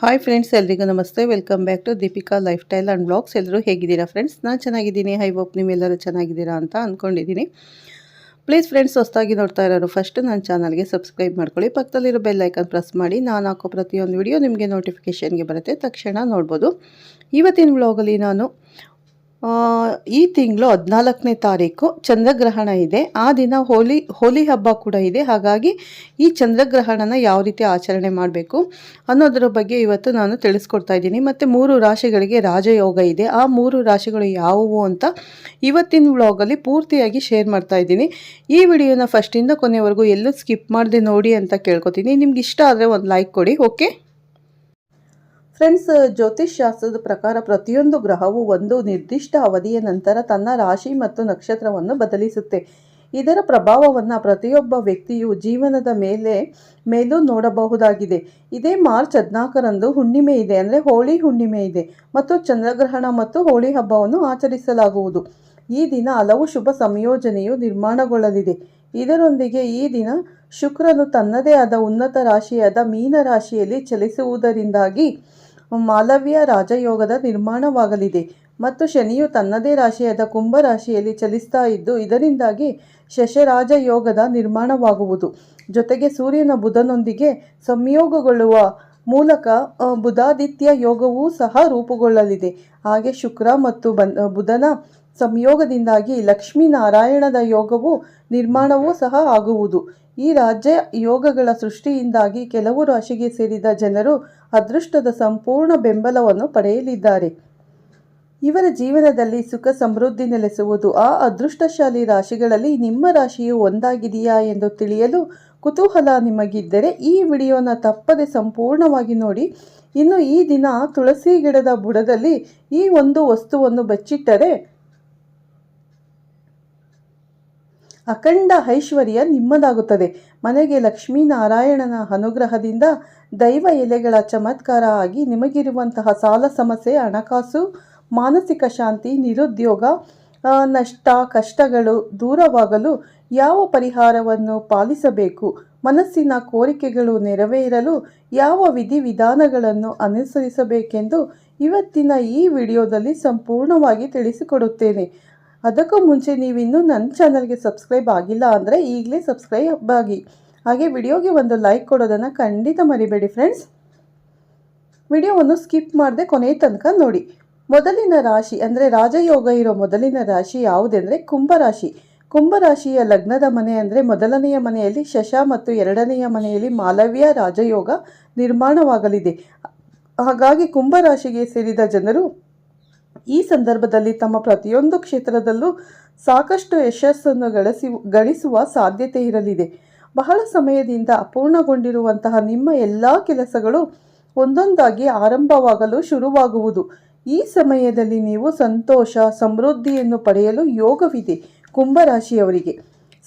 Hi friends ಎಲ್ರಿಗೂ ನಮಸ್ತೆ. Welcome back to Deepika lifestyle and blogs ಎಲ್ಲರೂ ಹೇಗಿದ್ದೀರಾ ಫ್ರೆಂಡ್ಸ್ ನಾನು ಚೆನ್ನಾಗಿದ್ದೀನಿ. ಹೈ ಹೋಪ್ ನೀವೆಲ್ಲರೂ ಚೆನ್ನಾಗಿದ್ದೀರಾ ಅಂತ ಅಂದ್ಕೊಂಡಿದ್ದೀನಿ ಪ್ಲೀಸ್ ಫ್ರೆಂಡ್ಸ್ ಹೊಸ್ದಾಗಿ ನೋಡ್ತಾ ಇರೋರು ಫಸ್ಟ್ ನನ್ನ ಚಾನಲ್ಗೆ ಸಬ್ಸ್ಕ್ರೈಬ್ ಮಾಡ್ಕೊಳ್ಳಿ. ಪಕ್ಕದಲ್ಲಿರೋ ಬೆಲ್ ಐಕನ್ ಪ್ರೆಸ್ ಮಾಡಿ. ನಾನು ಹಾಕೋ ಪ್ರತಿಯೊಂದು ವಿಡಿಯೋ ನಿಮಗೆ ನೋಟಿಫಿಕೇಷನ್ಗೆ ಬರುತ್ತೆ. ತಕ್ಷಣ ನೋಡ್ಬೋದು. ಇವತ್ತಿನ ವ್ಲಾಗಲ್ಲಿ ನಾನು ಈ ತಿಂಗಳು ಹದಿನಾಲ್ಕನೇ ತಾರೀಕು ಚಂದ್ರಗ್ರಹಣ ಇದೆ. ಆ ದಿನ ಹೋಲಿ ಹೋಲಿ ಹಬ್ಬ ಕೂಡ ಇದೆ. ಹಾಗಾಗಿ ಈ ಚಂದ್ರಗ್ರಹಣನ ಯಾವ ರೀತಿ ಆಚರಣೆ ಮಾಡಬೇಕು ಅನ್ನೋದರ ಬಗ್ಗೆ ಇವತ್ತು ನಾನು ತಿಳಿಸ್ಕೊಡ್ತಾ ಇದ್ದೀನಿ. ಮತ್ತು ಮೂರು ರಾಶಿಗಳಿಗೆ ರಾಜಯೋಗ ಇದೆ. ಆ ಮೂರು ರಾಶಿಗಳು ಯಾವುವು ಅಂತ ಇವತ್ತಿನ ವ್ಲಾಗಲ್ಲಿ ಪೂರ್ತಿಯಾಗಿ ಶೇರ್ ಮಾಡ್ತಾ ಇದ್ದೀನಿ. ಈ ವಿಡಿಯೋನ ಫಸ್ಟಿಂದ ಕೊನೆವರೆಗೂ ಎಲ್ಲೂ ಸ್ಕಿಪ್ ಮಾಡದೆ ನೋಡಿ ಅಂತ ಕೇಳ್ಕೊತೀನಿ. ನಿಮ್ಗೆ ಇಷ್ಟ ಆದರೆ ಒಂದು ಲೈಕ್ ಕೊಡಿ ಓಕೆ ಫ್ರೆಂಡ್ಸ್, ಜ್ಯೋತಿಷ್ ಶಾಸ್ತ್ರದ ಪ್ರಕಾರ ಪ್ರತಿಯೊಂದು ಗ್ರಹವು ಒಂದು ನಿರ್ದಿಷ್ಟ ಅವಧಿಯ ನಂತರ ತನ್ನ ರಾಶಿ ಮತ್ತು ನಕ್ಷತ್ರವನ್ನು ಬದಲಿಸುತ್ತೆ. ಇದರ ಪ್ರಭಾವವನ್ನು ಪ್ರತಿಯೊಬ್ಬ ವ್ಯಕ್ತಿಯು ಜೀವನದ ಮೇಲೆ ಮೇಲೂ ನೋಡಬಹುದಾಗಿದೆ. ಇದೇ ಮಾರ್ಚ್ ಹದಿನಾಲ್ಕರಂದು ಹುಣ್ಣಿಮೆ ಇದೆ ಅಂದರೆ ಹೋಳಿ ಹುಣ್ಣಿಮೆ ಇದೆ ಮತ್ತು ಚಂದ್ರಗ್ರಹಣ ಮತ್ತು ಹೋಳಿ ಹಬ್ಬವನ್ನು ಆಚರಿಸಲಾಗುವುದು. ಈ ದಿನ ಹಲವು ಶುಭ ಸಂಯೋಜನೆಯು ನಿರ್ಮಾಣಗೊಳ್ಳಲಿದೆ. ಇದರೊಂದಿಗೆ ಈ ದಿನ ಶುಕ್ರನು ತನ್ನದೇ ಆದ ಉನ್ನತ ರಾಶಿಯಾದ ಮೀನ ರಾಶಿಯಲ್ಲಿ ಚಲಿಸುವುದರಿಂದಾಗಿ ಮಾಲವ್ಯ ರಾಜಯೋಗದ ನಿರ್ಮಾಣವಾಗಲಿದೆ. ಮತ್ತು ಶನಿಯು ತನ್ನದೇ ರಾಶಿಯಾದ ಕುಂಭ ರಾಶಿಯಲ್ಲಿ ಚಲಿಸ್ತಾ ಇದ್ದು, ಇದರಿಂದಾಗಿ ಶಶರಾಜ ಯೋಗದ ನಿರ್ಮಾಣವಾಗುವುದು. ಜೊತೆಗೆ ಸೂರ್ಯನ ಬುಧನೊಂದಿಗೆ ಸಂಯೋಗಗೊಳ್ಳುವ ಮೂಲಕ ಬುಧಾದಿತ್ಯ ಯೋಗವೂ ಸಹ ರೂಪುಗೊಳ್ಳಲಿದೆ. ಹಾಗೆ ಶುಕ್ರ ಮತ್ತು ಬುಧನ ಸಂಯೋಗದಿಂದಾಗಿ ಲಕ್ಷ್ಮೀನಾರಾಯಣದ ಯೋಗವು ನಿರ್ಮಾಣವೂ ಸಹ ಆಗುವುದು. ಈ ರಾಜ್ಯ ಯೋಗಗಳ ಸೃಷ್ಟಿಯಿಂದಾಗಿ ಕೆಲವು ರಾಶಿಗೆ ಸೇರಿದ ಜನರು ಅದೃಷ್ಟದ ಸಂಪೂರ್ಣ ಬೆಂಬಲವನ್ನು ಪಡೆಯಲಿದ್ದಾರೆ. ಇವರ ಜೀವನದಲ್ಲಿ ಸುಖ ಸಮೃದ್ಧಿ ನೆಲೆಸುವುದು ಆ ಅದೃಷ್ಟಶಾಲಿ ರಾಶಿಗಳಲ್ಲಿ ನಿಮ್ಮ ರಾಶಿಯು ಒಂದಾಗಿದೆಯಾ ಎಂದು ತಿಳಿಯಲು ಕುತೂಹಲ ನಿಮಗಿದ್ದರೆ ಈ ವಿಡಿಯೋನ ತಪ್ಪದೆ ಸಂಪೂರ್ಣವಾಗಿ ನೋಡಿ. ಇನ್ನು ಈ ದಿನ ತುಳಸಿ ಗಿಡದ ಬುಡದಲ್ಲಿ ಈ ಒಂದು ವಸ್ತುವನ್ನು ಬಚ್ಚಿಟ್ಟರೆ ಅಖಂಡ ಐಶ್ವರ್ಯ ನಿಮ್ಮದಾಗುತ್ತದೆ. ಮನೆಗೆ ಲಕ್ಷ್ಮೀನಾರಾಯಣನ ಅನುಗ್ರಹದಿಂದ ದೈವ ಎಲೆಗಳ ಚಮತ್ಕಾರ ಆಗಿ ನಿಮಗಿರುವಂತಹ ಸಾಲ ಸಮಸ್ಯೆ, ಹಣಕಾಸು, ಮಾನಸಿಕ ಶಾಂತಿ, ನಿರುದ್ಯೋಗ ನಷ್ಟ, ಕಷ್ಟಗಳು ದೂರವಾಗಲು ಯಾವ ಪರಿಹಾರವನ್ನು ಪಾಲಿಸಬೇಕು? ಮನಸ್ಸಿನ ಕೋರಿಕೆಗಳು ನೆರವೇರಲು ಯಾವ ವಿಧಿವಿಧಾನಗಳನ್ನು ಅನುಸರಿಸಬೇಕೆಂದು ಇವತ್ತಿನ ಈ ವಿಡಿಯೋದಲ್ಲಿ ಸಂಪೂರ್ಣವಾಗಿ ತಿಳಿಸಿಕೊಡುತ್ತೇನೆ. ಅದಕ್ಕೂ ಮುಂಚೆ ನೀವಿನ್ನೂ ನನ್ನ ಚಾನಲ್ಗೆ ಸಬ್ಸ್ಕ್ರೈಬ್ ಆಗಿಲ್ಲ ಅಂದರೆ ಈಗಲೇ ಸಬ್ಸ್ಕ್ರೈಬ್ ಆಗಿ. ಹಾಗೆ ವಿಡಿಯೋಗೆ ಒಂದು ಲೈಕ್ ಕೊಡೋದನ್ನು ಖಂಡಿತ ಮರಿಬೇಡಿ ಫ್ರೆಂಡ್ಸ್. ವಿಡಿಯೋವನ್ನು ಸ್ಕಿಪ್ ಮಾಡದೆ ಕೊನೆಯ ತನಕ ನೋಡಿ. ಮೊದಲಿನ ರಾಶಿ ಅಂದರೆ ರಾಜಯೋಗ ಇರೋ ಮೊದಲಿನ ರಾಶಿ ಯಾವುದೆಂದರೆ ಕುಂಭರಾಶಿ ಕುಂಭರಾಶಿಯ ಲಗ್ನದ ಮನೆ ಅಂದರೆ ಮೊದಲನೆಯ ಮನೆಯಲ್ಲಿ ಶಶ ಮತ್ತು ಎರಡನೆಯ ಮನೆಯಲ್ಲಿ ಮಾಲವ್ಯ ರಾಜಯೋಗ ನಿರ್ಮಾಣವಾಗಲಿದೆ. ಹಾಗಾಗಿ ಕುಂಭರಾಶಿಗೆ ಸೇರಿದ ಜನರು ಈ ಸಂದರ್ಭದಲ್ಲಿ ತಮ್ಮ ಪ್ರತಿಯೊಂದು ಕ್ಷೇತ್ರದಲ್ಲೂ ಸಾಕಷ್ಟು ಯಶಸ್ಸನ್ನು ಗಳಿಸಿ, ಗಳಿಸುವ ಸಾಧ್ಯತೆ ಇರಲಿದೆ. ಬಹಳ ಸಮಯದಿಂದ ಅಪೂರ್ಣಗೊಂಡಿರುವಂತಹ ನಿಮ್ಮ ಎಲ್ಲ ಕೆಲಸಗಳು ಒಂದೊಂದಾಗಿ ಆರಂಭವಾಗಲು ಶುರುವಾಗುವುದು. ಈ ಸಮಯದಲ್ಲಿ ನೀವು ಸಂತೋಷ, ಸಮೃದ್ಧಿಯನ್ನು ಪಡೆಯಲು ಯೋಗವಿದೆ ಕುಂಭರಾಶಿಯವರಿಗೆ.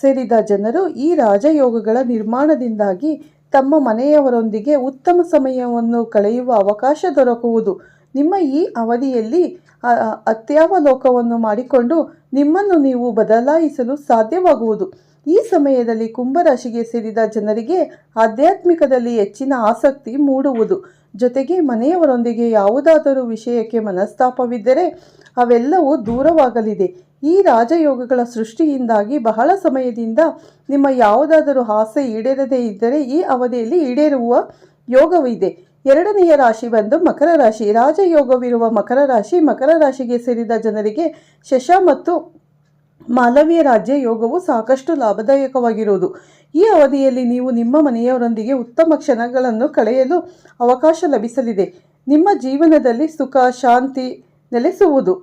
ಸೇರಿದ ಜನರು ಈ ರಾಜಯೋಗಗಳ ನಿರ್ಮಾಣದಿಂದಾಗಿ ತಮ್ಮ ಮನೆಯವರೊಂದಿಗೆ ಉತ್ತಮ ಸಮಯವನ್ನು ಕಳೆಯುವ ಅವಕಾಶ ದೊರಕುವುದು. ನಿಮ್ಮ ಈ ಅವಧಿಯಲ್ಲಿ ಅತ್ಯಾವಲೋಕವನ್ನು ಮಾಡಿಕೊಂಡು ನಿಮ್ಮನ್ನು ನೀವು ಬದಲಾಯಿಸಲು ಸಾಧ್ಯವಾಗುವುದು. ಈ ಸಮಯದಲ್ಲಿ ಕುಂಭರಾಶಿಗೆ ಸೇರಿದ ಜನರಿಗೆ ಆಧ್ಯಾತ್ಮಿಕದಲ್ಲಿ ಹೆಚ್ಚಿನ ಆಸಕ್ತಿ ಮೂಡುವುದು. ಜೊತೆಗೆ ಮನೆಯವರೊಂದಿಗೆ ಯಾವುದಾದರೂ ವಿಷಯಕ್ಕೆ ಮನಸ್ತಾಪವಿದ್ದರೆ ಅವೆಲ್ಲವೂ ದೂರವಾಗಲಿದೆ. ಈ ರಾಜಯೋಗಗಳ ಸೃಷ್ಟಿಯಿಂದಾಗಿ ಬಹಳ ಸಮಯದಿಂದ ನಿಮ್ಮ ಯಾವುದಾದರೂ ಆಸೆ ಈಡೇರದೇ ಇದ್ದರೆ ಈ ಅವಧಿಯಲ್ಲಿ ಈಡೇರುವ ಯೋಗವಿದೆ. ಎರಡನೆಯ ರಾಶಿ ಬಂದು ಮಕರ ರಾಶಿ. ರಾಜಯೋಗವಿರುವ ಮಕರ ರಾಶಿ. ಮಕರ ರಾಶಿಗೆ ಸೇರಿದ ಜನರಿಗೆ ಶಶ ಮತ್ತು ಮಾಲವ್ಯ ರಾಜ್ಯ ಯೋಗವು ಸಾಕಷ್ಟು ಲಾಭದಾಯಕವಾಗಿರುವುದು. ಈ ಅವಧಿಯಲ್ಲಿ ನೀವು ನಿಮ್ಮ ಮನೆಯವರೊಂದಿಗೆ ಉತ್ತಮ ಕ್ಷಣಗಳನ್ನು ಕಳೆಯಲು ಅವಕಾಶ ಲಭಿಸಲಿದೆ. ನಿಮ್ಮ ಜೀವನದಲ್ಲಿ ಸುಖ, ಶಾಂತಿ ನೆಲೆಸುವುದು.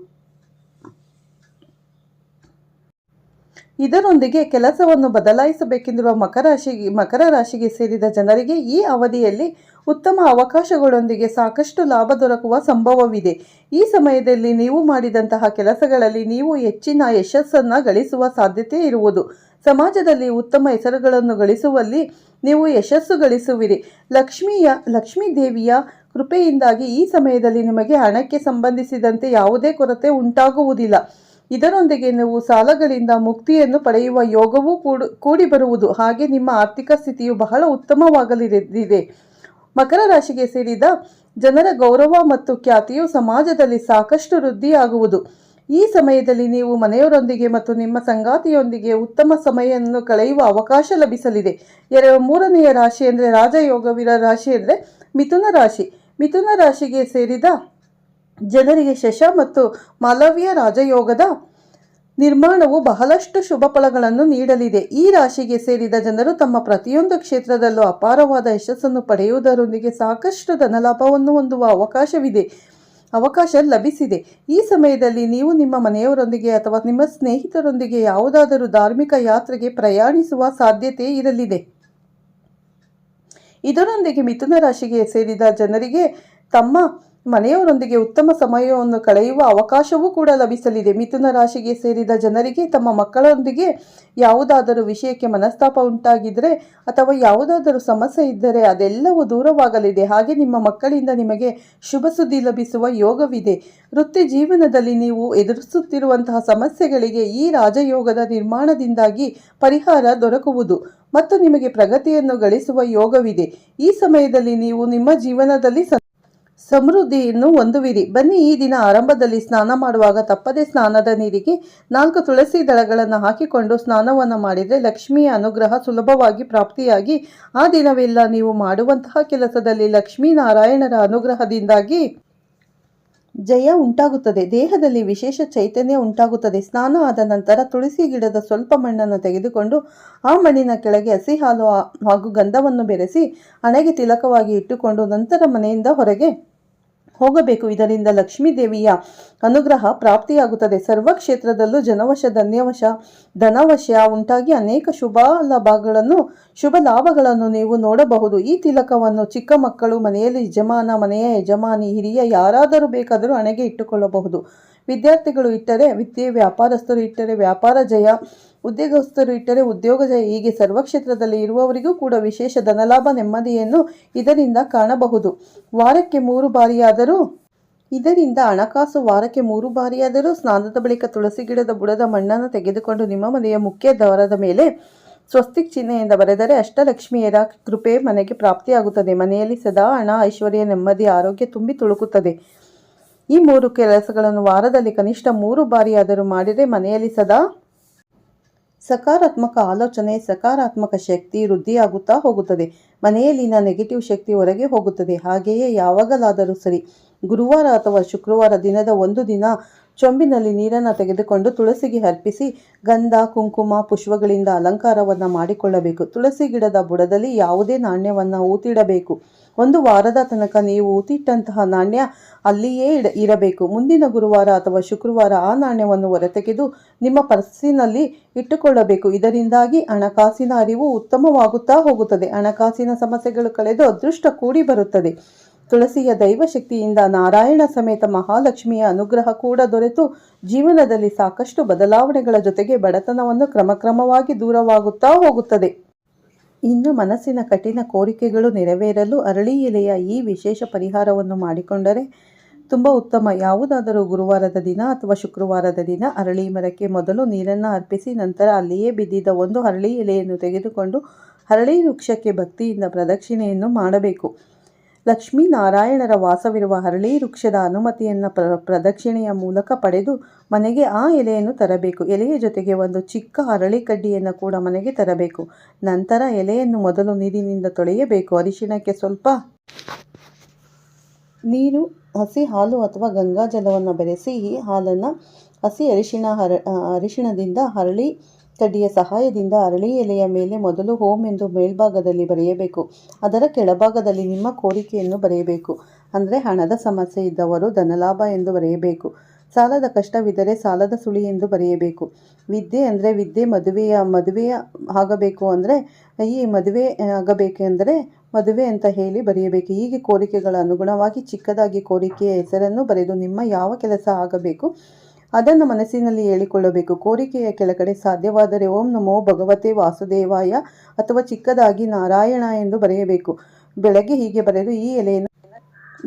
ಇದರೊಂದಿಗೆ ಕೆಲಸವನ್ನು ಬದಲಾಯಿಸಬೇಕೆಂದಿರುವ ಮಕರ ರಾಶಿ, ಮಕರ ರಾಶಿಗೆ ಸೇರಿದ ಜನರಿಗೆ ಈ ಅವಧಿಯಲ್ಲಿ ಉತ್ತಮ ಅವಕಾಶಗಳೊಂದಿಗೆ ಸಾಕಷ್ಟು ಲಾಭ ದೊರಕುವ ಸಂಭವವಿದೆ. ಈ ಸಮಯದಲ್ಲಿ ನೀವು ಮಾಡಿದಂತಹ ಕೆಲಸಗಳಲ್ಲಿ ನೀವು ಹೆಚ್ಚಿನ ಯಶಸ್ಸನ್ನು ಗಳಿಸುವ ಸಾಧ್ಯತೆ ಇರುವುದು. ಸಮಾಜದಲ್ಲಿ ಉತ್ತಮ ಹೆಸರುಗಳನ್ನು ಗಳಿಸುವಲ್ಲಿ ನೀವು ಯಶಸ್ಸು ಗಳಿಸುವಿರಿ. ಲಕ್ಷ್ಮಿಯ ಲಕ್ಷ್ಮೀ ದೇವಿಯ ಕೃಪೆಯಿಂದಾಗಿ ಈ ಸಮಯದಲ್ಲಿ ನಿಮಗೆ ಹಣಕ್ಕೆ ಸಂಬಂಧಿಸಿದಂತೆ ಯಾವುದೇ ಕೊರತೆ ಉಂಟಾಗುವುದಿಲ್ಲ. ಇದರೊಂದಿಗೆ ನೀವು ಸಾಲಗಳಿಂದ ಮುಕ್ತಿಯನ್ನು ಪಡೆಯುವ ಯೋಗವೂ ಕೂಡ ಕೂಡಿ ಬರುವುದು ಹಾಗೆ ನಿಮ್ಮ ಆರ್ಥಿಕ ಸ್ಥಿತಿಯು ಬಹಳ ಉತ್ತಮವಾಗಲಿದೆ. ಮಕರ ರಾಶಿಗೆ ಸೇರಿದ ಜನರ ಗೌರವ ಮತ್ತು ಖ್ಯಾತಿಯು ಸಮಾಜದಲ್ಲಿ ಸಾಕಷ್ಟು ವೃದ್ಧಿಯಾಗುವುದು. ಈ ಸಮಯದಲ್ಲಿ ನೀವು ಮನೆಯವರೊಂದಿಗೆ ಮತ್ತು ನಿಮ್ಮ ಸಂಗಾತಿಯೊಂದಿಗೆ ಉತ್ತಮ ಸಮಯವನ್ನು ಕಳೆಯುವ ಅವಕಾಶ ಲಭಿಸಲಿದೆ. ಎರಡು ಮೂರನೆಯ ರಾಶಿ ಅಂದರೆ ರಾಜಯೋಗವಿರ ರಾಶಿ ಅಂದರೆ ಮಿಥುನ ರಾಶಿ. ಮಿಥುನ ರಾಶಿಗೆ ಸೇರಿದ ಜನರಿಗೆ ಶಶ ಮತ್ತು ಮಾಲವ್ಯ ರಾಜಯೋಗದ ನಿರ್ಮಾಣವು ಬಹಳಷ್ಟು ಶುಭ ಫಲಗಳನ್ನು ನೀಡಲಿದೆ. ಈ ರಾಶಿಗೆ ಸೇರಿದ ಜನರು ತಮ್ಮ ಪ್ರತಿಯೊಂದು ಕ್ಷೇತ್ರದಲ್ಲೂ ಅಪಾರವಾದ ಯಶಸ್ಸನ್ನು ಪಡೆಯುವುದರೊಂದಿಗೆ ಸಾಕಷ್ಟು ಧನಲಾಭವನ್ನು ಹೊಂದುವ ಅವಕಾಶವಿದೆ. ಅವಕಾಶ ಲಭಿಸಿದೆ. ಈ ಸಮಯದಲ್ಲಿ ನೀವು ನಿಮ್ಮ ಮನೆಯವರೊಂದಿಗೆ ಅಥವಾ ನಿಮ್ಮ ಸ್ನೇಹಿತರೊಂದಿಗೆ ಯಾವುದಾದರೂ ಧಾರ್ಮಿಕ ಯಾತ್ರೆಗೆ ಪ್ರಯಾಣಿಸುವ ಸಾಧ್ಯತೆ ಇರಲಿದೆ. ಇದರೊಂದಿಗೆ ಮಿಥುನ ರಾಶಿಗೆ ಸೇರಿದ ಜನರಿಗೆ ತಮ್ಮ ಮನೆಯವರೊಂದಿಗೆ ಉತ್ತಮ ಸಮಯವನ್ನು ಕಳೆಯುವ ಅವಕಾಶವೂ ಕೂಡ ಲಭಿಸಲಿದೆ. ಮಿಥುನ ರಾಶಿಗೆ ಸೇರಿದ ಜನರಿಗೆ ತಮ್ಮ ಮಕ್ಕಳೊಂದಿಗೆ ಯಾವುದಾದರೂ ವಿಷಯಕ್ಕೆ ಮನಸ್ತಾಪ ಉಂಟಾಗಿದ್ದರೆ ಅಥವಾ ಯಾವುದಾದರೂ ಸಮಸ್ಯೆ ಇದ್ದರೆ ಅದೆಲ್ಲವೂ ದೂರವಾಗಲಿದೆ. ಹಾಗೆ ನಿಮ್ಮ ಮಕ್ಕಳಿಂದ ನಿಮಗೆ ಶುಭ ಸುದ್ದಿ ಲಭಿಸುವ ಯೋಗವಿದೆ. ವೃತ್ತಿ ಜೀವನದಲ್ಲಿ ನೀವು ಎದುರಿಸುತ್ತಿರುವಂತಹ ಸಮಸ್ಯೆಗಳಿಗೆ ಈ ರಾಜಯೋಗದ ನಿರ್ಮಾಣದಿಂದಾಗಿ ಪರಿಹಾರ ದೊರಕುವುದು ಮತ್ತು ನಿಮಗೆ ಪ್ರಗತಿಯನ್ನು ಗಳಿಸುವ ಯೋಗವಿದೆ. ಈ ಸಮಯದಲ್ಲಿ ನೀವು ನಿಮ್ಮ ಜೀವನದಲ್ಲಿ ಸಮೃದ್ಧಿಯನ್ನು ಹೊಂದುವಿರಿ. ಬನ್ನಿ ಈ ದಿನ ಆರಂಭದಲ್ಲಿ ಸ್ನಾನ ಮಾಡುವಾಗ ತಪ್ಪದೆ ಸ್ನಾನದ ನೀರಿಗೆ ನಾಲ್ಕು ತುಳಸಿ ದಳಗಳನ್ನು ಹಾಕಿಕೊಂಡು ಸ್ನಾನವನ್ನು ಮಾಡಿದರೆ ಲಕ್ಷ್ಮಿಯ ಅನುಗ್ರಹ ಸುಲಭವಾಗಿ ಪ್ರಾಪ್ತಿಯಾಗಿ ಆ ದಿನವೆಲ್ಲ ನೀವು ಮಾಡುವಂತಹ ಕೆಲಸದಲ್ಲಿ ಲಕ್ಷ್ಮೀನಾರಾಯಣರ ಅನುಗ್ರಹದಿಂದಾಗಿ ಜಯ ಉಂಟಾಗುತ್ತದೆ. ದೇಹದಲ್ಲಿ ವಿಶೇಷ ಚೈತನ್ಯ ಉಂಟಾಗುತ್ತದೆ. ಸ್ನಾನ ಆದ ನಂತರ ತುಳಸಿ ಗಿಡದ ಸ್ವಲ್ಪ ಮಣ್ಣನ್ನು ತೆಗೆದುಕೊಂಡು ಆ ಮಣ್ಣಿನ ಕೆಳಗೆ ಹಸಿ ಹಾಲು ಹಾಗೂ ಗಂಧವನ್ನು ಬೆರೆಸಿ ಹಣೆಗೆ ತಿಲಕವಾಗಿ ಇಟ್ಟುಕೊಂಡು ನಂತರ ಮನೆಯಿಂದ ಹೊರಗೆ ಹೋಗಬೇಕು. ಇದರಿಂದ ಲಕ್ಷ್ಮೀ ದೇವಿಯ ಅನುಗ್ರಹ ಪ್ರಾಪ್ತಿಯಾಗುತ್ತದೆ. ಸರ್ವ ಕ್ಷೇತ್ರದಲ್ಲೂ ಜನವಶ, ಧನ್ಯವಶ, ಧನವಶ ಉಂಟಾಗಿ ಅನೇಕ ಶುಭ ಲಾಭಗಳನ್ನು ಶುಭ ಲಾಭಗಳನ್ನು ನೀವು ನೋಡಬಹುದು. ಈ ತಿಲಕವನ್ನು ಚಿಕ್ಕ ಮಕ್ಕಳು, ಮನೆಯಲ್ಲಿ ಯಜಮಾನ, ಮನೆಯ ಯಜಮಾನಿ, ಹಿರಿಯ ಯಾರಾದರೂ ಬೇಕಾದರೂ ಹಣೆಗೆ ಇಟ್ಟುಕೊಳ್ಳಬಹುದು. ವಿದ್ಯಾರ್ಥಿಗಳು ಇಟ್ಟರೆ ವಿದ್ಯೆ ವ್ಯಾಪಾರಸ್ಥರು ಇಟ್ಟರೆ ವ್ಯಾಪಾರ ಜಯ, ಉದ್ಯೋಗಸ್ಥರು ಇಟ್ಟರೆ ಉದ್ಯೋಗ ಜಯ, ಹೀಗೆ ಸರ್ವ ಕ್ಷೇತ್ರದಲ್ಲಿ ಇರುವವರಿಗೂ ಕೂಡ ವಿಶೇಷ ಧನಲಾಭ ನೆಮ್ಮದಿಯನ್ನು ಇದರಿಂದ ಕಾಣಬಹುದು. ವಾರಕ್ಕೆ ಮೂರು ಬಾರಿಯಾದರೂ, ಇದರಿಂದ ಹಣಕಾಸು ವಾರಕ್ಕೆ ಮೂರು ಬಾರಿಯಾದರೂ ಸ್ನಾನದ ಬಳಿಕ ತುಳಸಿ ಗಿಡದ ಬುಡದ ಮಣ್ಣನ್ನು ತೆಗೆದುಕೊಂಡು ನಿಮ್ಮ ಮನೆಯ ಮುಖ್ಯ ದ್ವಾರದ ಮೇಲೆ ಸ್ವಸ್ತಿಕ್ ಚಿಹ್ನೆಯಿಂದ ಬರೆದರೆ ಅಷ್ಟಲಕ್ಷ್ಮಿಯರ ಕೃಪೆ ಮನೆಗೆ ಪ್ರಾಪ್ತಿಯಾಗುತ್ತದೆ. ಮನೆಯಲ್ಲಿ ಸದಾ ಹಣ, ಐಶ್ವರ್ಯ, ನೆಮ್ಮದಿ, ಆರೋಗ್ಯ ತುಂಬಿ ತುಳುಕುತ್ತದೆ. ಈ ಮೂರು ಕೆಲಸಗಳನ್ನು ವಾರದಲ್ಲಿ ಕನಿಷ್ಠ ಮೂರು ಬಾರಿಯಾದರೂ ಮಾಡಿದರೆ ಮನೆಯಲ್ಲಿ ಸದಾ ಸಕಾರಾತ್ಮಕ ಆಲೋಚನೆ, ಸಕಾರಾತ್ಮಕ ಶಕ್ತಿ ವೃದ್ಧಿಯಾಗುತ್ತಾ ಹೋಗುತ್ತದೆ. ಮನೆಯಲ್ಲಿನ ನೆಗೆಟಿವ್ ಶಕ್ತಿ ಹೊರಗೆ ಹೋಗುತ್ತದೆ. ಹಾಗೆಯೇ ಯಾವಾಗಲಾದರೂ ಸರಿ. ಗುರುವಾರ ಅಥವಾ ಶುಕ್ರವಾರ ದಿನದ ಒಂದು ದಿನ ಚೊಂಬಿನಲ್ಲಿ ನೀರನ್ನು ತೆಗೆದುಕೊಂಡು ತುಳಸಿಗೆ ಅರ್ಪಿಸಿ ಗಂಧ, ಕುಂಕುಮ, ಪುಷ್ಪಗಳಿಂದ ಅಲಂಕಾರವನ್ನು ಮಾಡಿಕೊಳ್ಳಬೇಕು. ತುಳಸಿ ಗಿಡದ ಬುಡದಲ್ಲಿ ಯಾವುದೇ ನಾಣ್ಯವನ್ನು ಊತಿಡಬೇಕು. ಒಂದು ವಾರದ ತನಕ ನೀವು ಊತಿಟ್ಟಂತಹ ನಾಣ್ಯ ಅಲ್ಲಿಯೇ ಇರಬೇಕು. ಮುಂದಿನ ಗುರುವಾರ ಅಥವಾ ಶುಕ್ರವಾರ ಆ ನಾಣ್ಯವನ್ನು ಹೊರತೆಗೆದು ನಿಮ್ಮ ಪರ್ಸಿನಲ್ಲಿ ಇಟ್ಟುಕೊಳ್ಳಬೇಕು. ಇದರಿಂದಾಗಿ ಹಣಕಾಸಿನ ಅರಿವು ಉತ್ತಮವಾಗುತ್ತಾ ಹೋಗುತ್ತದೆ. ಹಣಕಾಸಿನ ಸಮಸ್ಯೆಗಳು ಕಳೆದು ಅದೃಷ್ಟ ಕೂಡಿ ಬರುತ್ತದೆ. ತುಳಸಿಯ ದೈವಶಕ್ತಿಯಿಂದ ನಾರಾಯಣ ಸಮೇತ ಮಹಾಲಕ್ಷ್ಮಿಯ ಅನುಗ್ರಹ ಕೂಡ ದೊರೆತು. ಜೀವನದಲ್ಲಿ ಸಾಕಷ್ಟು ಬದಲಾವಣೆಗಳ ಜೊತೆಗೆ ಬಡತನವನ್ನು ಕ್ರಮಕ್ರಮವಾಗಿ ದೂರವಾಗುತ್ತಾ ಹೋಗುತ್ತದೆ. ಇನ್ನು ಮನಸ್ಸಿನ ಕಠಿಣ ಕೋರಿಕೆಗಳು ನೆರವೇರಲು ಅರಳಿ ಎಲೆಯ ಈ ವಿಶೇಷ ಪರಿಹಾರವನ್ನು ಮಾಡಿಕೊಂಡರೆ ತುಂಬ ಉತ್ತಮ. ಯಾವುದಾದರೂ ಗುರುವಾರದ ದಿನ ಅಥವಾ ಶುಕ್ರವಾರದ ದಿನ ಅರಳಿ ಮರಕ್ಕೆ ಮೊದಲು ನೀರನ್ನು ಅರ್ಪಿಸಿ ನಂತರ ಅಲ್ಲಿಯೇ ಬಿದ್ದಿದ್ದ ಒಂದು ಅರಳಿ ಎಲೆಯನ್ನು ತೆಗೆದುಕೊಂಡು ಅರಳಿ ವೃಕ್ಷಕ್ಕೆ ಭಕ್ತಿಯಿಂದ ಪ್ರದಕ್ಷಿಣೆಯನ್ನು ಮಾಡಬೇಕು. ಲಕ್ಷ್ಮೀನಾರಾಯಣರ ವಾಸವಿರುವ ಹರಳಿ ವೃಕ್ಷದ ಅನುಮತಿಯನ್ನು ಪ್ರ, ಪ್ರದಕ್ಷಿಣೆಯ ಮೂಲಕ ಪಡೆದು ಮನೆಗೆ ಆ ಎಲೆಯನ್ನು ತರಬೇಕು. ಎಲೆಯ ಜೊತೆಗೆ ಒಂದು ಚಿಕ್ಕ ಹರಳಿ ಕಡ್ಡಿಯನ್ನು ಕೂಡ ಮನೆಗೆ ತರಬೇಕು. ನಂತರ ಎಲೆಯನ್ನು ಮೊದಲು ನೀರಿನಿಂದ ತೊಳೆಯಬೇಕು. ಅರಿಶಿಣಕ್ಕೆ ಸ್ವಲ್ಪ ನೀರು, ಹಸಿ ಹಾಲು ಅಥವಾ ಗಂಗಾ ಜಲವನ್ನು ಬೆರೆಸಿ, ಈ ಹಾಲನ್ನು ಹಸಿ ಅರಿಶಿಣ ಹರ, ಅರಿಶಿಣದಿಂದ ಹರಳಿ ಕಡ್ಡಿಯ ಸಹಾಯದಿಂದ ಅರಳಿ ಎಲೆಯ ಮೇಲೆ ಮೊದಲು ಹೋಮ್ ಎಂದು ಮೇಲ್ಭಾಗದಲ್ಲಿ ಬರೆಯಬೇಕು. ಅದರ ಕೆಳಭಾಗದಲ್ಲಿ ನಿಮ್ಮ ಕೋರಿಕೆಯನ್ನು ಬರೆಯಬೇಕು. ಅಂದರೆ ಹಣದ ಸಮಸ್ಯೆ ಇದ್ದವರು ಧನಲಾಭ ಎಂದು ಬರೆಯಬೇಕು. ಸಾಲದ ಕಷ್ಟವಿದ್ದರೆ ಸಾಲದ ಸುಳಿ ಎಂದು ಬರೆಯಬೇಕು. ವಿದ್ಯೆ ಅಂದರೆ ವಿದ್ಯೆ, ಮದುವೆಯ ಮದುವೆಯ ಆಗಬೇಕು ಅಂದರೆ ಈ ಮದುವೆ ಆಗಬೇಕೆಂದರೆ ಮದುವೆ ಅಂತ ಹೇಳಿ ಬರೆಯಬೇಕು. ಹೀಗೆ ಕೋರಿಕೆಗಳ ಅನುಗುಣವಾಗಿ ಚಿಕ್ಕದಾಗಿ ಕೋರಿಕೆಯ ಹೆಸರನ್ನು ಬರೆದು ನಿಮ್ಮ ಯಾವ ಕೆಲಸ ಆಗಬೇಕು ಅದನ್ನು ಮನಸ್ಸಿನಲ್ಲಿ ಹೇಳಿಕೊಳ್ಳಬೇಕು. ಕೋರಿಕೆಯ ಕೆಳಗಡೆ ಸಾಧ್ಯವಾದರೆ ಓಂ ನಮೋ ಭಗವತೆ ವಾಸುದೇವಾಯ ಅಥವಾ ಚಿಕ್ಕದಾಗಿ ನಾರಾಯಣ ಎಂದು ಬರೆಯಬೇಕು. ಬೆಳಗ್ಗೆ ಹೀಗೆ ಬರೆದು ಈ ಎಲೆಯನ್ನು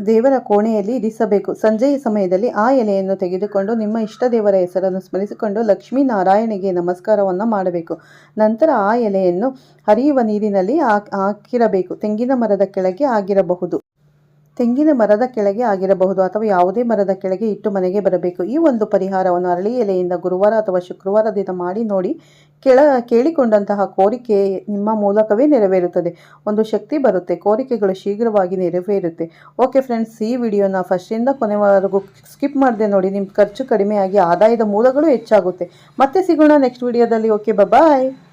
ದೇವರ ಕೋಣೆಯಲ್ಲಿ ಇರಿಸಬೇಕು. ಸಂಜೆಯ ಸಮಯದಲ್ಲಿ ಆ ಎಲೆಯನ್ನು ತೆಗೆದುಕೊಂಡು ನಿಮ್ಮ ಇಷ್ಟ ದೇವರ ಹೆಸರನ್ನು ಸ್ಮರಿಸಿಕೊಂಡು ಲಕ್ಷ್ಮೀ ನಾರಾಯಣಿಗೆ ನಮಸ್ಕಾರವನ್ನು ಮಾಡಬೇಕು. ನಂತರ ಆ ಎಲೆಯನ್ನು ಹರಿಯುವ ನೀರಿನಲ್ಲಿ ಹಾಕ್- ಹಾಕಿರಬೇಕು. ತೆಂಗಿನ ಮರದ ಕೆಳಗೆ ಆಗಿರಬಹುದು. ತೆಂಗಿನ ಮರದ ಕೆಳಗೆ ಆಗಿರಬಹುದು ಅಥವಾ ಯಾವುದೇ ಮರದ ಕೆಳಗೆ ಇಟ್ಟು ಮನೆಗೆ ಬರಬೇಕು. ಈ ಒಂದು ಪರಿಹಾರವನ್ನು ಅರಳಿ ಎಲೆಯಿಂದ ಗುರುವಾರ ಅಥವಾ ಶುಕ್ರವಾರದಿಂದ ಮಾಡಿ ನೋಡಿ ಕೆಳ, ಕೇಳಿಕೊಂಡಂತಹ ಕೋರಿಕೆ ನಿಮ್ಮ ಮೂಲಕವೇ ನೆರವೇರುತ್ತದೆ. ಒಂದು ಶಕ್ತಿ ಬರುತ್ತೆ, ಕೋರಿಕೆಗಳು ಶೀಘ್ರವಾಗಿ ನೆರವೇರುತ್ತೆ. ಓಕೆ ಫ್ರೆಂಡ್ಸ್, ಈ ವಿಡಿಯೋನ ಫಸ್ಟಿಂದ ಕೊನೆವರೆಗೂ ಸ್ಕಿಪ್ ಮಾಡಿದೆ ನೋಡಿ. ನಿಮ್ಮ ಖರ್ಚು ಕಡಿಮೆಯಾಗಿ ಆದಾಯದ ಮೂಲಗಳು ಹೆಚ್ಚಾಗುತ್ತೆ. ಮತ್ತೆ ಸಿಗೋಣ ನೆಕ್ಸ್ಟ್ ವಿಡಿಯೋದಲ್ಲಿ. Okay bye!